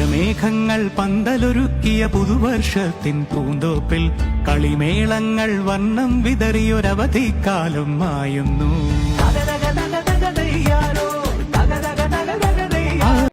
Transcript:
മഴമേഘങ്ങൾ പന്തലൊരുക്കിയ പുതുവർഷത്തിൻ പൂന്തോപ്പിൽ കളിമേളങ്ങൾ വർണം വിതറിയൊരവധിക്കാലം മായുന്നു.